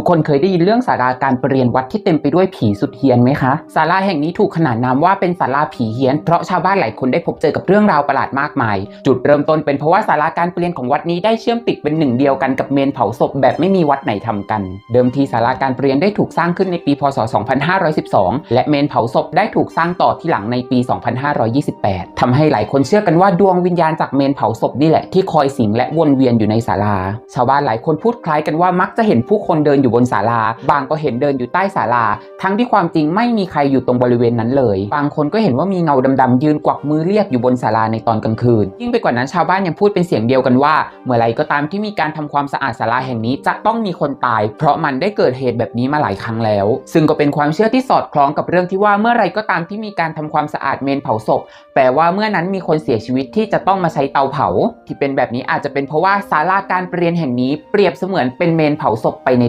ทุกคนเคยได้ยินเรื่องศาลาการประเรียนวัดที่เต็มไปด้วยผีสุดเฮี้ยนไหมคะศาลาแห่งนี้ถูกขนานนามว่าเป็นศาลาผีเฮี้ยนเพราะชาวบ้านหลายคนได้พบเจอกับเรื่องราวประหลาดมากมาย จุดเริ่มต้นเป็นเพราะว่าศาลาการประเรียนของวัดนี้ได้เชื่อมติดเป็นหนึ่งเดียวกันกับเมนเผาศพแบบไม่มีวัดไหนทำกัน เดิมทีศาลาการประเรียนได้ถูกสร้างขึ้นในปีพศ 2512 และเมนเผาศพได้ถูกสร้างต่อที่หลังในปี 2528ทำให้หลายคนเชื่อกันว่าดวงวิญญาณจากเมนเผาศพนี่แหละที่คอยสิงและวนเวียนอยู่ในศาลา ชาวบ้านหลายคนพูดคล้ายกันว่ามักจะเห็นผู้คนเดินอยู่บนศาลา บางก็เห็นเดินอยู่ใต้ศาลา ทั้งที่ความจริงไม่มีใครอยู่ตรงบริเวณนั้นเลย บางคนก็เห็นว่ามีเงาดำๆยืนกวักมือเรียกอยู่บนศาลาในตอนกลางคืน ยิ่งไปกว่านั้นชาวบ้านยังพูดเป็นเสียงเดียวกันว่า เมื่อไรก็ตามที่มีการทำความสะอาดศาลาแห่งนี้จะต้องมีคนตาย เพราะมันได้เกิดเหตุแบบนี้มาหลายครั้งแล้ว ซึ่งก็เป็นความเชื่อที่สอดคล้องกับเรื่องที่ว่าเมื่อไรก็ตามที่มีการทำความสะอาดเมนเผาศพ แปลว่าเมื่อนั้นมีคนเสียชีวิตที่จะต้องมาใช้เตาเผา ที่เป็นแบบนี้อาจจะเป็นเพราะว่าศาลาการเประเรียนแห่งนี้เปรียบเสมือนเป็นเมนเผาศพไปในตัว